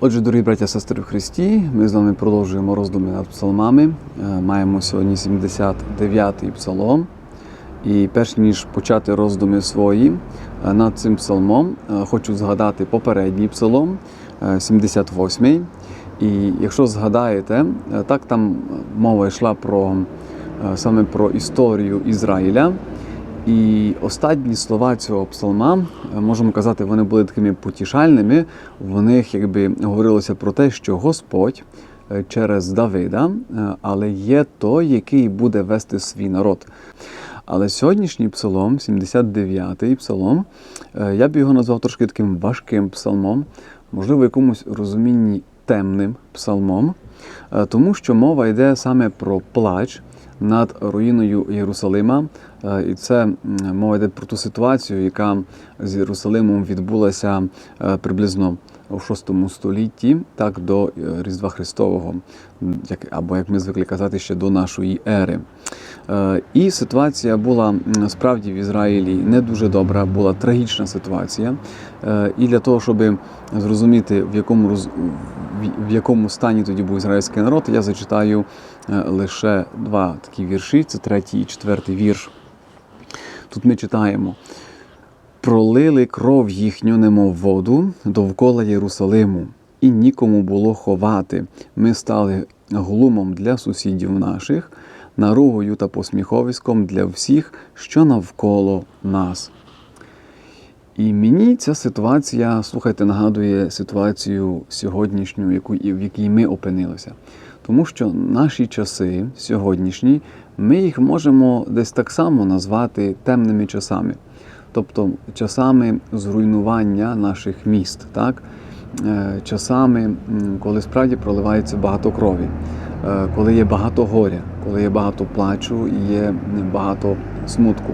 Отже, дорогі браття і сестри в Христі, ми з вами продовжуємо роздуми над псалмами. Е, Маємо сьогодні 79-й псалом. І перш ніж почати роздуми свої е, над цим псалмом, е, хочу згадати попередній псалом, е, 78-й. І якщо згадаєте, так там мова йшла про саме про історію Ізраїля. І останні слова цього псалма, е, можемо казати, вони були такими потішальними. В них якби говорилося про те, що Господь е, через Давида, е, але є той, який буде вести свій народ. Але сьогоднішній псалом, 79-й псалом, я б його назвав трошки таким важким псалмом, можливо, якомусь розумінні темним псалмом, тому що мова йде саме про плач над руїною Єрусалима. Е, І це мова йде про ту ситуацію, яка з Єрусалимом відбулася е, приблизно у VI столітті, так до е, Різдва Христового, як, або як ми звикли казати, ще до нашої ери. І ситуація була справді в Ізраїлі не дуже добра, була трагічна ситуація. І для того, щоб зрозуміти, в якому роз... в- якому стані тоді був ізраїльський народ, я зачитаю лише два такі вірші: це третій і четвертий вірш. Тут ми читаємо. Пролили кров їхню, немов воду, довкола Єрусалиму, і нікому було ховати. Ми стали глумом для сусідів наших, наругою та посміховиськом для всіх, що навколо нас. І мені ця ситуація, слухайте, нагадує ситуацію сьогоднішню, яку, в якій ми опинилися. Тому що наші часи сьогоднішні, ми їх можемо десь так само назвати темними часами, тобто часами зруйнування наших міст, так? Е, часами, коли справді проливається багато крові, е, коли є багато горя, коли є багато плачу і є багато смутку.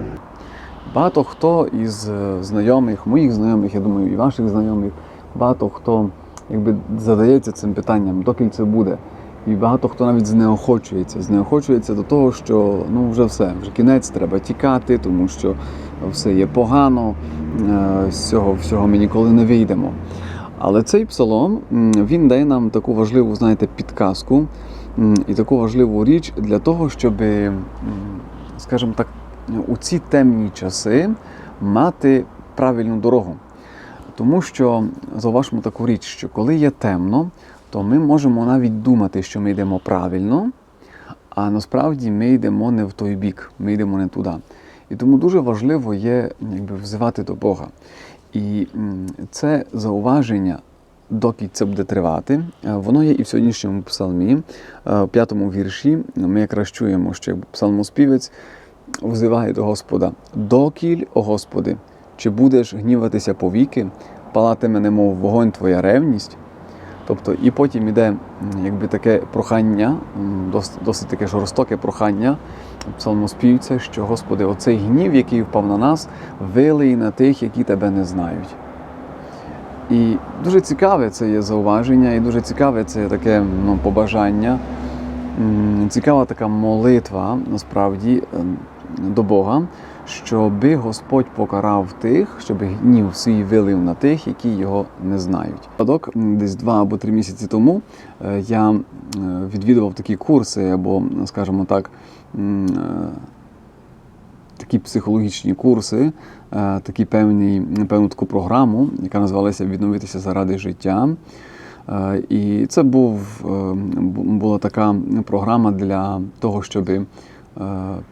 Багато хто із е, знайомих, моїх знайомих, я думаю, і ваших знайомих, багато хто якби задається цим питанням, доки це буде. І багато хто навіть знеохочується, знеохочується до того, що ну вже все, вже кінець, треба тікати, тому що все є погано, е, з цього всього ми ніколи не вийдемо. Але цей псалом він дає нам таку важливу, знаєте, підказку і таку важливу річ для того, щоб, скажімо так, у ці темні часи мати правильну дорогу. Тому що зауважмо таку річ, що коли є темно, то ми можемо навіть думати, що ми йдемо правильно, а насправді ми йдемо не в той бік, ми йдемо не туди. І тому дуже важливо є якби, взивати до Бога. І це зауваження, доки це буде тривати, е, воно є і в сьогоднішньому псалмі, е, в п'ятому вірші. Ми якраз чуємо, що псалмоспівець взиває до Господа: Докіль, о Господи, чи будеш гніватися повіки, палатиме немов вогонь твоя ревність? Тобто, і потім іде якби таке прохання, досить, досить таке жорстоке прохання псалмоспівця, що Господи, оцей гнів, який впав на нас, вилий на тих, які тебе не знають. І дуже цікаве це є зауваження, і дуже цікаве це є таке ну, побажання. Цікава така молитва насправді е, до Бога, щоби Господь покарав тих, щоб гнів свій вилив на тих, які його не знають. Падок десь два або три місяці тому е, я е, відвідував такі курси, або, скажімо так, е, такі психологічні курси, такі певні, певну таку програму, яка називалася Відновитися заради життя. І це був, була така програма для того, щоб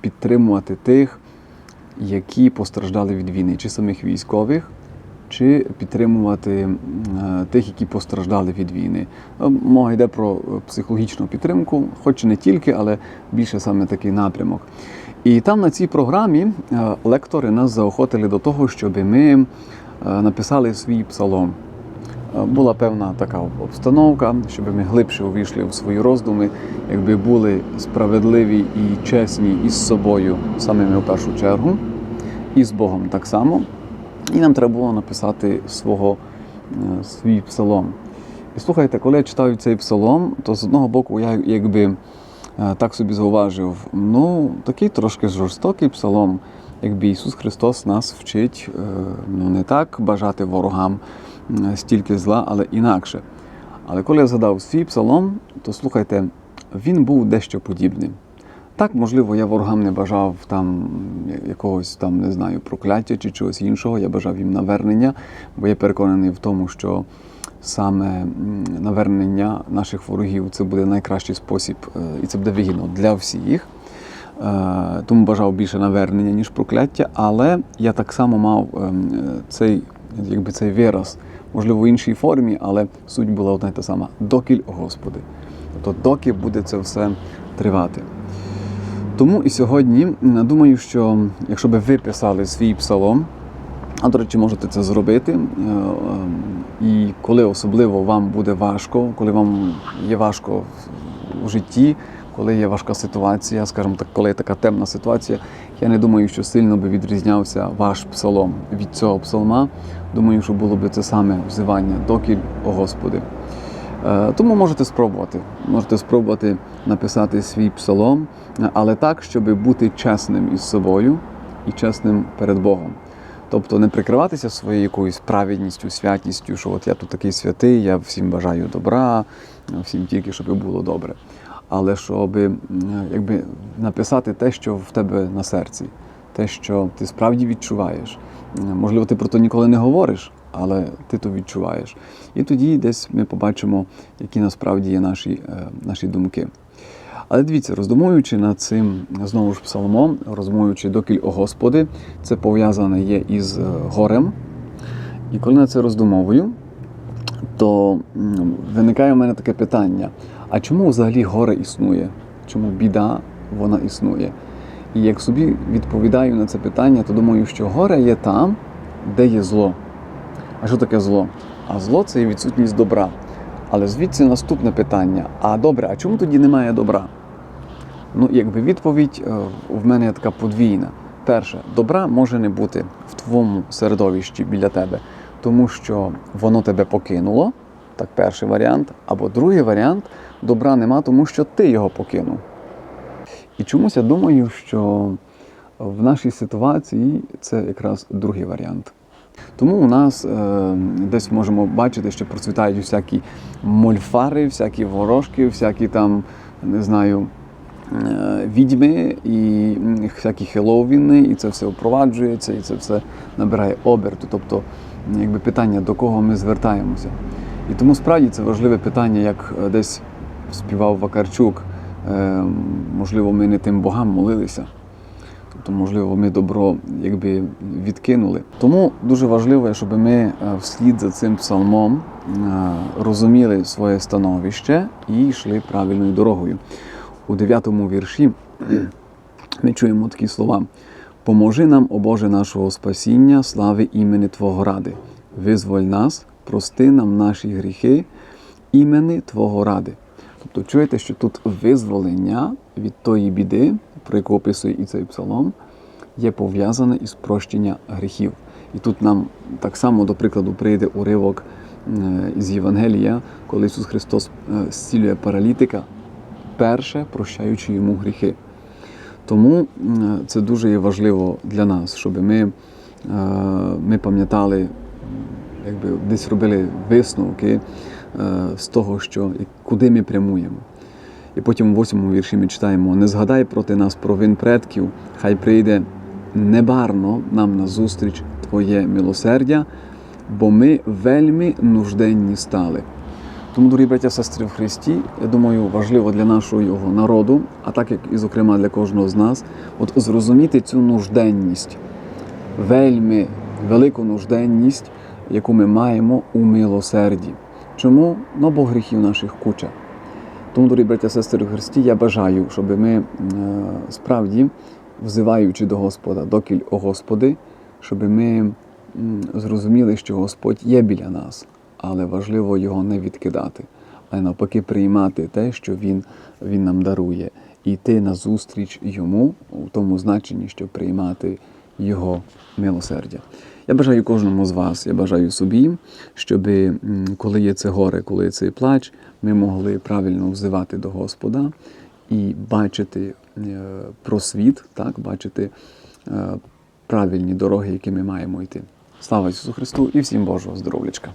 підтримувати тих, які постраждали від війни, чи самих військових, чи підтримувати е, тих, які постраждали від війни. Е, Мова йде про е, психологічну підтримку, хоч і не тільки, але більше саме такий напрямок. І там на цій програмі лектори нас заохотили до того, щоб ми написали свій псалом. Була певна така обстановка, щоб ми глибше увійшли в свої роздуми, якби були справедливі і чесні із собою, самими в першу чергу, і з Богом так само. І нам треба було написати свого, е, свій псалом. І слухайте, коли я читаю цей псалом, то з одного боку я якби е, так собі зауважив, ну, такий трошки жорстокий псалом, якби Ісус Христос нас вчить е, ну, не так бажати ворогам стільки зла, але інакше. Але коли я згадав свій псалом, то слухайте, він був дещо подібним. Так, можливо, я ворогам не бажав там якогось там, не знаю, прокляття чи чогось іншого. Я бажав їм навернення, бо я переконаний в тому, що саме навернення наших ворогів це буде найкращий спосіб, е, і це буде вигідно для всіх. Е, Тому бажав більше навернення, ніж прокляття, але я так само мав ем, цей, якби цей вираз, можливо, в іншій формі, але суть була одна й та сама: докіль Господи. Тобто, доки буде це все тривати. Тому і сьогодні думаю, що якщо би ви писали свій псалом, а до речі, можете це зробити. е, ем, І коли особливо вам буде важко, коли вам є важко у житті, коли є важка ситуація, скажімо так, коли є така темна ситуація, я не думаю, що сильно би відрізнявся ваш псалом від цього псалма. Думаю, що було б це саме взивання докіль, о Господи. Е, Тому можете спробувати. Можете спробувати написати свій псалом, е, але так, щоб бути чесним із собою і чесним перед Богом. Тобто не прикриватися своєю якоюсь праведністю, святістю, що от я тут такий святий, я всім бажаю добра, всім тільки, щоб було добре. Але щоб якби, написати те, що в тебе на серці, те, що ти справді відчуваєш. Е, Можливо, ти про то ніколи не говориш, але ти то відчуваєш. І тоді десь ми побачимо, які насправді є наші, е, наші думки. Але дивіться, роздумуючи над цим знову ж псалмом, роздумуючи докіль о Господи, це пов'язане є із е, горем. І коли на це роздумовую, то виникає у мене таке питання: а чому взагалі горе існує? Чому біда вона існує? І як собі відповідаю на це питання, то думаю, що горе є там, де є зло. А що таке зло? А зло це є відсутність добра. Але звідси наступне питання: а добре, а чому тоді немає добра? Ну, якби відповідь е, в мене така подвійна. Перше, добра може не бути в твоєму середовищі біля тебе, тому що воно тебе покинуло. Так, перший варіант. Або другий варіант добра нема, тому що ти його покинув. І чомусь я думаю, що в нашій ситуації це якраз другий варіант. Тому у нас е, десь можемо бачити, що процвітають всякі мольфари, всякі ворожки, всякі там, не знаю, е, відьми і всякі хеловіни, і це все впроваджується, і це все набирає оберту. Тобто, якби питання, до кого ми звертаємося. І тому справді це важливе питання, як е, десь співав Вакарчук. Е, можливо, ми не тим богам молилися. Тобто, можливо, ми добро якби відкинули. Тому дуже важливо, щоб ми е, вслід за цим псалмом е, розуміли своє становище і йшли правильною дорогою. У 9 вірші ми чуємо такі слова: Поможи нам, о Боже, нашого спасіння, слави імені Твого ради. Визволь нас, прости нам наші гріхи, імени Твого ради. Тобто чуєте, що тут визволення від тої біди, про яку описує і цей псалом, є пов'язане із прощення гріхів. І тут нам так само, до прикладу, прийде уривок е, із Євангелія, коли Ісус Христос е, зцілює паралітика, перше прощаючи йому гріхи. Тому це дуже є важливо для нас, щоб ми, е, ми пам'ятали, якби десь робили висновки з того, що куди ми прямуємо. І потім у восьмому вірші ми читаємо: не згадай проти нас провин предків, хай прийде небарно нам на зустріч Твоє милосердя, бо ми вельми нужденні стали. Тому, дорогі браття, сестри в Христі, я думаю, важливо для нашого його народу, а так як і зокрема для кожного з нас, от зрозуміти цю нужденність, вельми велику нужденність, яку ми маємо у милосерді. Чому? Ну, бо гріхів наших куча. Тому, дорогі браття, сестри в Христі, я бажаю, щоб ми е, справді, взиваючи до Господа, докіль о Господи, щоб ми зрозуміли, що Господь є біля нас, але важливо його не відкидати, а навпаки приймати те, що Він, він нам дарує, і йти назустріч йому у тому значенні, що приймати Його милосердя. Я бажаю кожному з вас, я бажаю собі, щоб коли є це горе, коли є цей плач, ми могли правильно взивати до Господа і бачити е, просвіт, так, бачити е, правильні дороги, які ми маємо йти. Слава Ісусу Христу і всім Божого здоров'ячка!